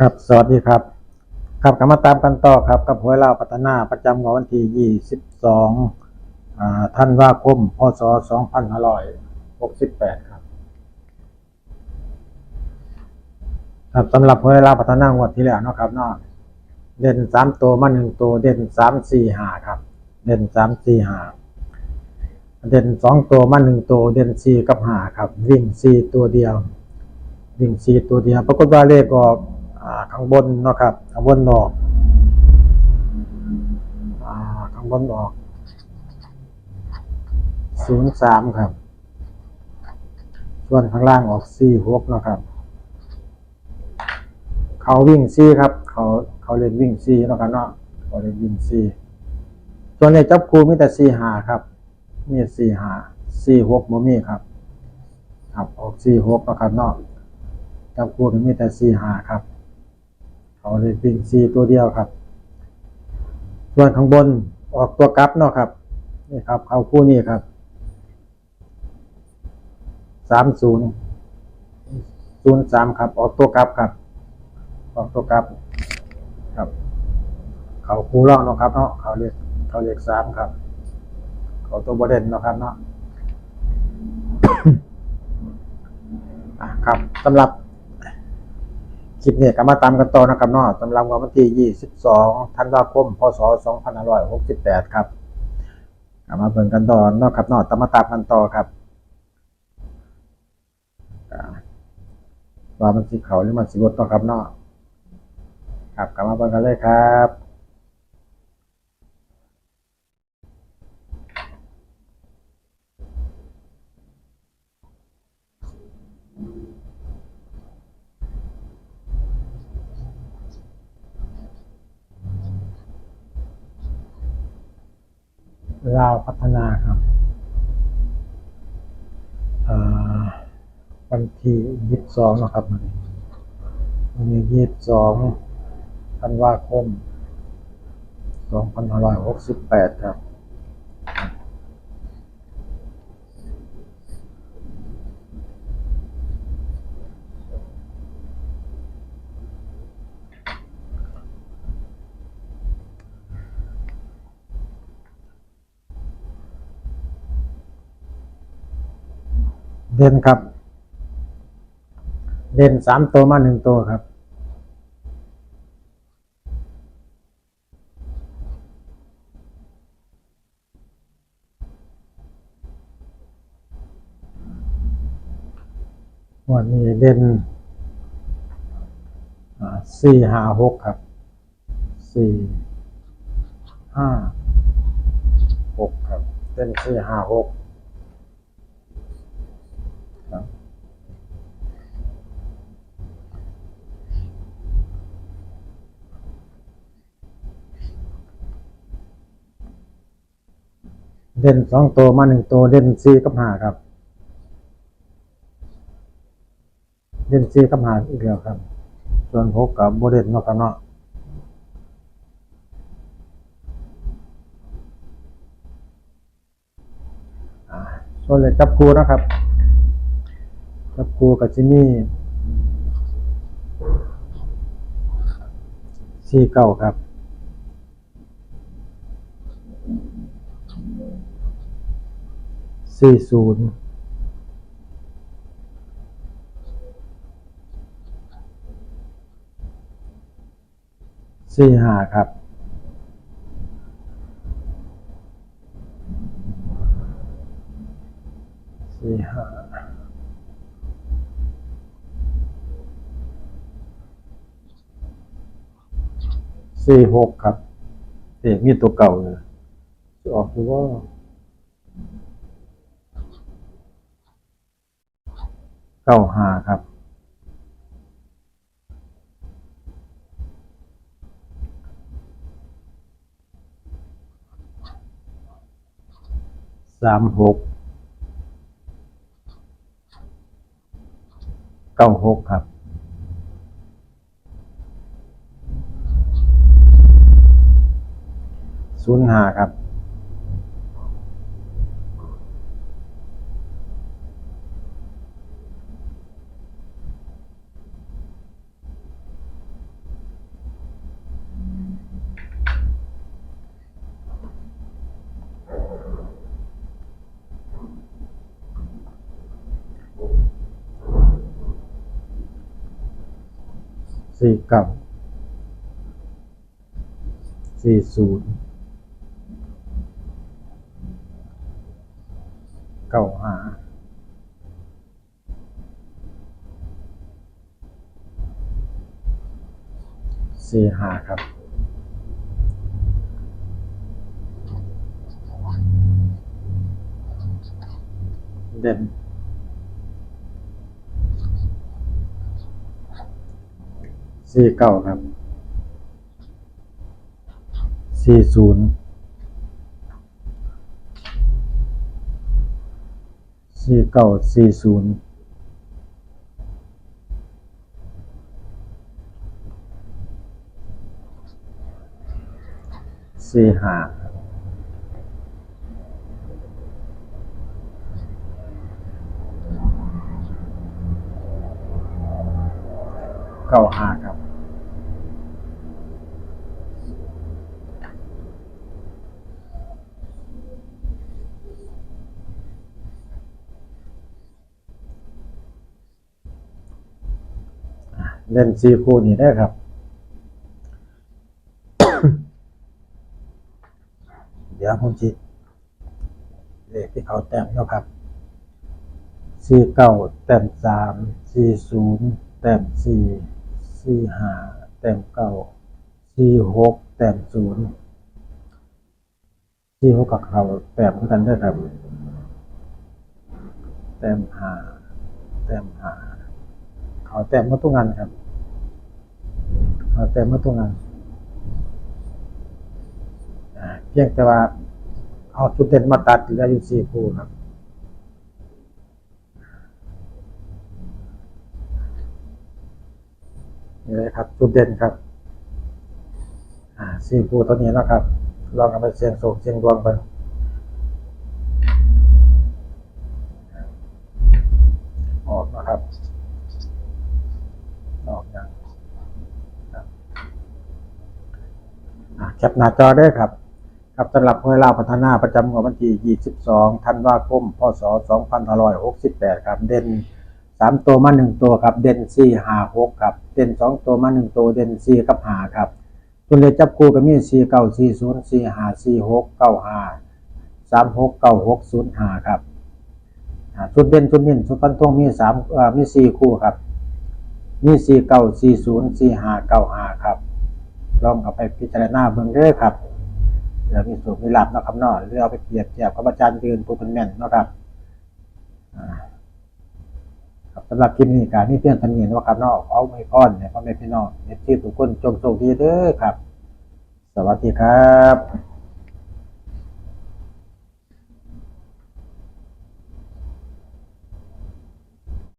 ครับ สวัสดีครับ ครับกลับมาตามกันต่อครับ กับหวยลาวพัฒนาประจำวันที่ 22อ่าท่านว่าคม พศ 2568 ครับ ครับสำหรับหวยลาวพัฒนางวดที่แล้วนะครับนาะเด่นสามตัวมาหนึ่งตัว เด่นสามสี่ห้าครับ เด่นสามสี่ห้าเด่นสองตัวมาหนึ่งตัว เด่นสี่กับห้าครับ วิ่งสี่ตัวเดียว วิ่งสี่ตัวเดียวปรากฏว่าเลขออก ข้างบนนะครับข้างบนออกอข้างบนออกศูนย์สามครับ ส่วนข้างล่างออกสี่หกนะครับ เขาวิ่งซี่ครับ เขาเขาเล่นวิ่งซี่นะครับเนาะเขาเล่นวิ่งซี่ส่วนในจับคูมีแต่สี่หาครับ มีสี่หาสี่หกโมมีครับ ครับออกสี่หกนะครับเนาะจับคูมีแต่สี่หาครับ เขาเลยวิ่งสี่ตัวเดียวครับ ส่วนข้างบนออกตัวกลับเนาะครับ นี่ครับ เขาคู่นี้ครับสามศูนย์ศูนย์สามครับ ออกตัวกลับครับ ออกตัวกลับ ครับ เขาคู่ร่องเนาะครับเนาะเขาเรียกเขาเรียกสามครับ เขาตัวบเด่นเนาะครับเนาะอะครับสำหรับ คลิปนี้ก็มาตามกันต่อนะครับเนาะสำหรับวันที่ 22 ธันวาคม พศ 2568 ครับกลับมาเบิ่งกันต่อเนาะครับเนาะตามมาตามกันต่อครับว่ามันสิเขาหรือมันสิบดเนาะครับเนาะครับกลับมาเบิ่งกันเลยครับ ลาวพัฒนาครับวันที่ยี่สิบสองนะครับวันนี้วันนี้ยี่สิบสองธันวาคมสองพันห้าร้อยหกสิบแปดครับ เด่นครับ เด่นสามตัวมาหนึ่งตัวครับ วันนี้เด่นสี่ห้าหกครับสี่ห้าหกครับเด่นสี่ห้าหก เด่นสองตัวมาหนึ่งตัวเด่นสี่กับห้าครับ เด่นสี่กับห้าอีกแล้วครับ ส่วนหกกับโบเด่นนาะครับเนาะอ่าส่วนเลยจับคูนะครับ จับคูกับจินี่สี่เก้าครับ สี่ศูนย์สี่ห้าครับสี่ห้าสี่หกครับเอกมีตัวเก่าเลยจะออกหรือว่า เก้าห้าครับ สามหก เก้าหกครับศูนย์ห้าครับ สี่เก้าสี่ศูนย์เก้าห้าสี่ห้าครับเด่น สี่เก้าครับสี่ศูนย์สี่เก้าสี่ศูนย์สี่ห้าเก้าห้าครับ เล่นซีคูนี่ได้ครับ เดี๋ยวผมจิเลขที่เขาแต้มเนาะครับสี่เก้าแต้มสามสี่ศูนย์แต้มสี่สี่ห้าแต้มเก้าสี่หกแต้มศูนย์สี่หกกับเขาแต้มเหมือนกันเด้ครับแต้มห้าแต้มห้าเขาแต้มเมื่อตุกงานครับ แต่เมื่อตรงนั้นอ่าเพียงแต่ว่าเอาจุดเด่นมาตัดเหลืออยู่สี่คู่ครับนี่เลยครับจุดเด่นครับอ่าสี่คู่ตัวนี้นะครับ ลองเอาไปเสียงโศกเสียงดวงไปออกนะครับ ออกอย่าง อะแค ปหน้าจอได้ครับครับสำหรับเวลาพัฒนาประจำงวดวันที่ 22 ธันวาคม พศ 2568 ครับ เด่น 3 ตัวมา 1 ตัวครับ เด่น 4 5 6 ครับ เด่น 2 ตัวมา 1 ตัว เด่น 4 กับ 5 ครับ ตัวเลขจับคู่ก็มี 4 9 4 0 4 5 4 6 9 5 3 6 9 6 0 5 ครับชุดเด่นชุดนิ่นชุดฟันธงมี3อ่อมี 4 คู่ครับ มี 4 9 4 0 4 5 9 5 ครับ ลองเอาไปพิจารณาเบื้องเด้อครับเดี๋ยวมีสูตรมีหลับนะครับเนาะหรือเอาไปเปรียบเทียบกับอาจารย์ยืนผู้เป็นแม่นนะครับครับสำหรับคลิปนี้การนี่เพียงเท่านี้เนาะครับนอกเอาไว้พรเนี่ยพ่อแม่พี่น้องเอฟซีทุกคนจงโชคดีเด้อครับ สวัสดีครับ